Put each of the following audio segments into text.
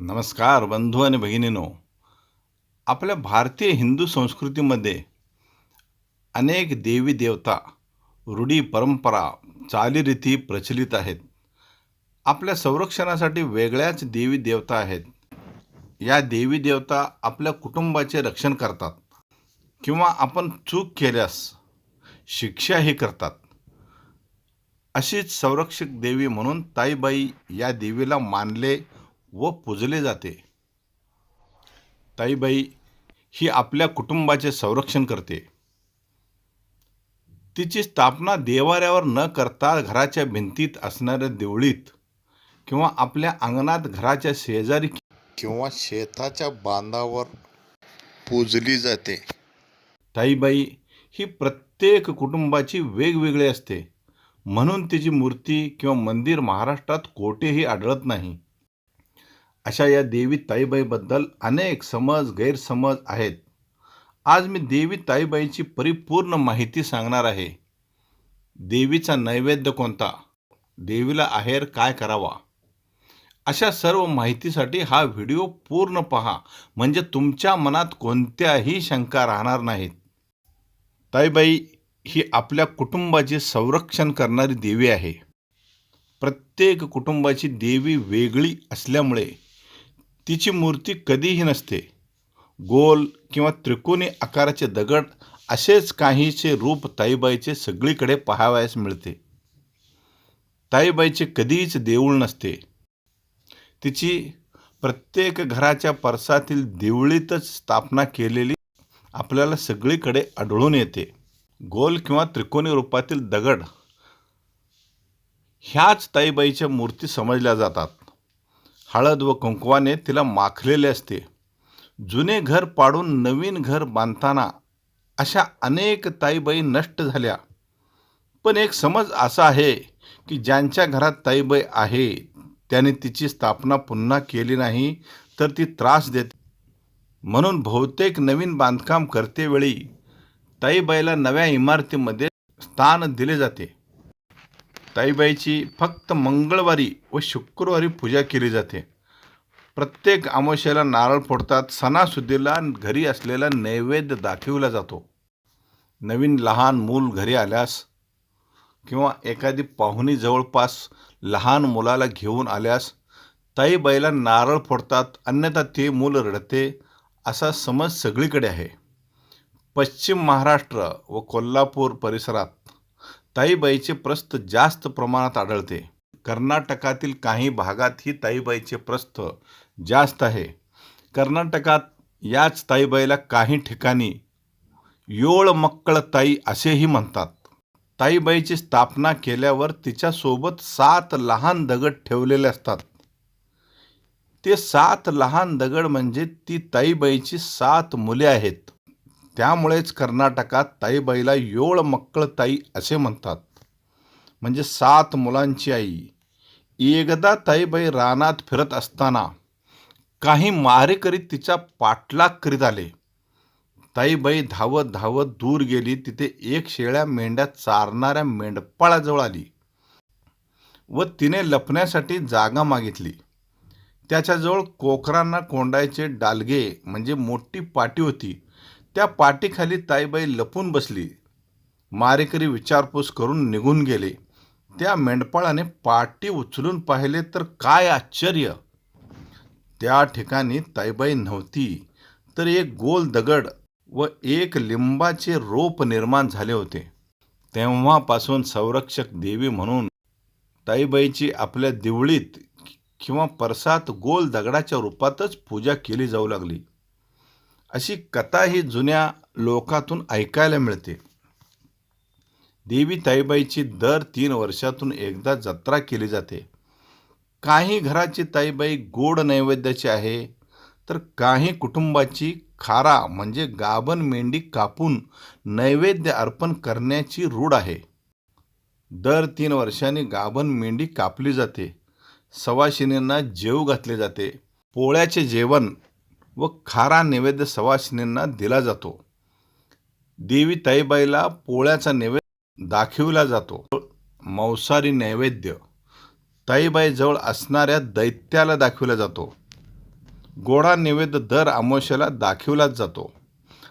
नमस्कार बंधू आणि भगिनीनो. आपल्या भारतीय हिंदू संस्कृतीमध्ये अनेक देवी देवता रूढी परंपरा चालीरीती प्रचलित आहेत. आपल्या संरक्षणासाठी वेगळ्याच देवी देवता आहेत. या देवी देवता आपल्या कुटुंबाचे रक्षण करतात किंवा आपण चूक केल्यास शिक्षाही करतात. अशीच संरक्षक देवी म्हणून ताईबाई या देवीला मानले व पूजले जाते. ताईबाई ही आपल्या कुटुंबाचे संरक्षण करते. तिची स्थापना देवाऱ्यावर न करता घराच्या भिंतीत असणाऱ्या देवळीत किंवा आपल्या अंगणात घराच्या शेजारी किंवा शेताच्या बांधावर पूजली जाते. ताईबाई ही प्रत्येक कुटुंबाची वेगवेगळी असते. म्हणून तिची मूर्ती किंवा मंदिर महाराष्ट्रात कोठेही आढळत नाही. अशा या देवी ताईबाईबद्दल अनेक समज गैरसमज आहेत. आज मी देवी ताईबाईची परिपूर्ण माहिती सांगणार आहे. देवीचा नैवेद्य कोणता? देवीला आहेर काय करावा? अशा सर्व माहितीसाठी हा व्हिडिओ पूर्ण पहा. म्हणजे तुमच्या मनात कोणत्याही शंका राहणार नाहीत. ताईबाई ही आपल्या कुटुंबाचे संरक्षण करणारी देवी आहे. प्रत्येक कुटुंबाची देवी वेगळी असल्यामुळे तिची मूर्ती कधीही नसते. गोल किंवा त्रिकोणी आकाराचे दगड असेच काहीचे रूप ताईबाईचे सगळीकडे पाहावयास मिळते. ताईबाईचे कधीच देऊळ नसते. तिची प्रत्येक घराच्या परसातील देवळीतच स्थापना केलेली आपल्याला सगळीकडे आढळून येते. गोल किंवा त्रिकोणी रूपातील दगड ह्याच ताईबाईच्या मूर्ती समजल्या जातात. हळद व कुंकवाने तिला माखलेले असते. जुने घर पाडून नवीन घर बांधताना अशा अनेक ताईबाई नष्ट झाल्या. पण एक समज असा आहे की ज्यांच्या घरात ताईबाई आहे त्याने तिची स्थापना पुन्हा केली नाही तर ती त्रास देते. म्हणून बहुतेक नवीन बांधकाम करतेवेळी ताईबाईला नव्या इमारतीमध्ये स्थान दिले जाते. ताईबाईची फक्त मंगळवारी व शुक्रवारी पूजा केली जाते. प्रत्येक अमावस्येला नारळ फोडतात सणासुदीला घरी असलेला नैवेद्य दाखविला जातो. नवीन लहान मूल घरी आल्यास किंवा एखादी पाहुणी जवळपास लहान मुलाला घेऊन आल्यास ताईबाईला नारळ फोडतात अन्यथा ते मूल रडते असा समज सगळीकडे आहे. पश्चिम महाराष्ट्र व कोल्हापूर परिसरात ताईबाईचे प्रस्थ जास्त प्रमाणात आढळते. कर्नाटकातील काही भागात ही ताईबाईचे प्रस्थ जास्त आहे. कर्नाटकात याच ताईबाईला काही ठिकाणी योळ मक्कळ ताई असेही म्हणतात. ताईबाईची स्थापना केल्यावर तिच्यासोबत सात लहान दगड ठेवलेले असतात. ते सात लहान दगड म्हणजे ती ताईबाईची सात मुले आहेत. त्यामुळेच कर्नाटकात ताईबाईला योळ मक्कळ ताई असे म्हणतात. म्हणजे सात मुलांची आई. एकदा ताईबाई रानात फिरत असताना काही मारेकरी तिचा पाठलाग करीत आले. ताईबाई धावत धावत दूर गेली तिथे एक शेळ्या मेंढ्या चारणाऱ्या मेंढपाळाजवळ आली व तिने लपण्यासाठी जागा मागितली. त्याच्याजवळ कोकरांना कोंडायचे डालगे म्हणजे मोठी पाटी होती. त्या पाठीखाली ताईबाई लपून बसली. मारेकरी विचारपूस करून निघून गेले. त्या मेंढपाळाने पाटी उचलून पाहिले तर काय आश्चर्य. त्या ठिकाणी ताईबाई नव्हती तर एक गोल दगड व एक लिंबाचे रोप निर्माण झाले होते. तेव्हापासून संरक्षक देवी म्हणून ताईबाईची आपल्या दिवळीत किंवा परसात गोल दगडाच्या रूपातच पूजा केली जाऊ लागली. अशी कथा ही जुन्या लोकातून ऐकायला मिळते. देवी ताईबाईची दर तीन वर्षातून एकदा जत्रा केली जाते. काही घराची ताईबाई गोड नैवेद्याची आहे तर काही कुटुंबाची खारा म्हणजे गाभण मेंढी कापून नैवेद्य अर्पण करण्याची रूढ आहे. दर तीन वर्षांनी गाभण मेंढी कापली जाते. सवाशिनींना जेव घातले जाते. पोळ्याचे जेवण व खारा नैवेद्य सवासिनींना दिला जातो. देवी ताईबाईला पोळ्याचा नैवेद्य दाखविला जातो. मांसाहारी नैवेद्य ताईबाईजवळ असणाऱ्या दैत्याला दाखविला जातो. गोडा नैवेद्य दर अमावस्येला दाखविलाच जातो.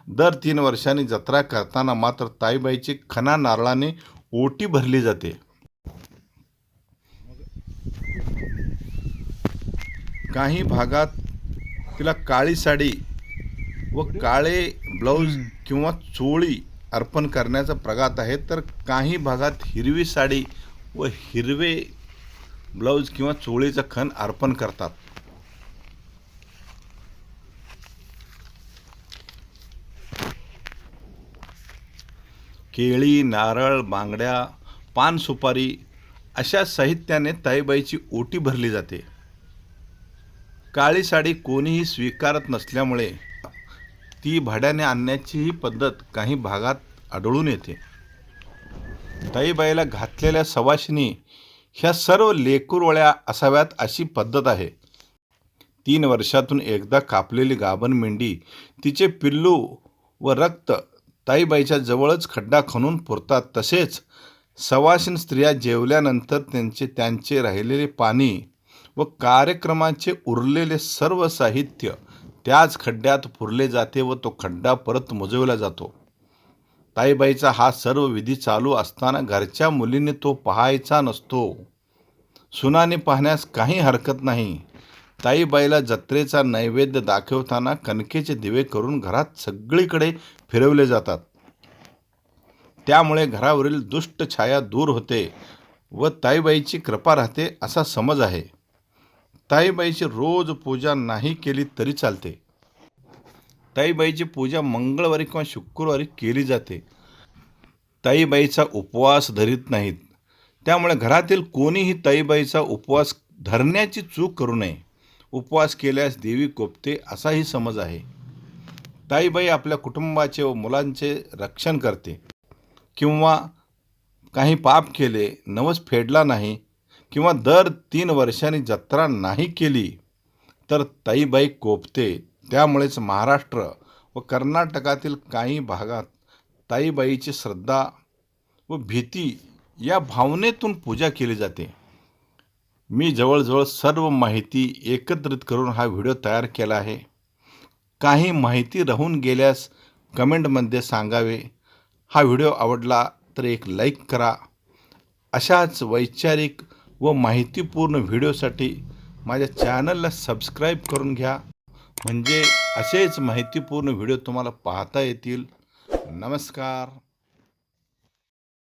दर तीन वर्षांनी जत्रा करताना मात्र ताईबाईची खना नारळाने ओटी भरली जाते. काही भागात तिला काळी साडी व काळे ब्लाऊज किंवा चोळी अर्पण करण्याचा प्रघात आहे तर काही भागात हिरवी साडी व हिरवे ब्लाऊज किंवा चोळीचं खण अर्पण करतात. केळी नारळ बांगड्या पान सुपारी अशा साहित्याने ताईबाईची ओटी भरली जाते. काळी साडी कोणीही स्वीकारत नसल्यामुळे ती भाड्याने आणण्याचीही पद्धत काही भागात आढळून येते. ताईबाईला घातलेल्या सवाशिनी ह्या सर्व लेकूरवळ्या असाव्यात अशी पद्धत आहे. तीन वर्षातून एकदा कापलेली गाभण मेंढी तिचे पिल्लू व रक्त ताईबाईच्या जवळच खड्डा खणून पुरतात. तसेच सवाशीन स्त्रिया जेवल्यानंतर त्यांचे त्यांचे राहिलेले पाणी व कार्यक्रमाचे उरलेले सर्व साहित्य त्याच खड्ड्यात पुरले जाते व तो खड्डा परत मुजवला जातो. ताईबाईचा हा सर्व विधी चालू असताना घरच्या मुलीने तो पाहायचा नसतो. सुनाने पाहण्यास काही हरकत नाही. ताईबाईला जत्रेचा नैवेद्य दाखवताना कणकेचे दिवे करून घरात सगळीकडे फिरवले जातात. त्यामुळे घरावरील दुष्ट छाया दूर होते व ताईबाईची कृपा राहते असा समज आहे. ताईबाईची रोज पूजा नाही केली तरी चालते. ताईबाईची पूजा मंगळवारी किंवा शुक्रवारी केली जाते. ताईबाईचा उपवास धरीत नाहीत. त्यामुळे घरातील कोणीही ताईबाईचा उपवास धरण्याची चूक करू नये. उपवास केल्यास देवी कोपते असाही समज आहे. ताईबाई आपल्या कुटुंबाचे व मुलांचे रक्षण करते. किंवा काही पाप केले नवस फेडला नाही किंवा दर तीन वर्षांनी जत्रा नाही केली तर ताईबाई कोपते. त्यामुळेच महाराष्ट्र व कर्नाटकातील काही भागात ताईबाईची श्रद्धा व भीती या भावनेतून पूजा केली जाते. मी जवळजवळ सर्व माहिती एकत्रित करून हा व्हिडिओ तयार केला आहे. काही माहिती राहून गेल्यास कमेंटमध्ये सांगावे. हा व्हिडिओ आवडला तर एक लाईक करा. अशाच वैचारिक व माहितीपूर्ण व्हिडिओसाठी माझ्या चॅनलला सबस्क्राईब करून घ्या. म्हणजे असेच माहितीपूर्ण व्हिडिओ तुम्हाला पाहता येतील. नमस्कार.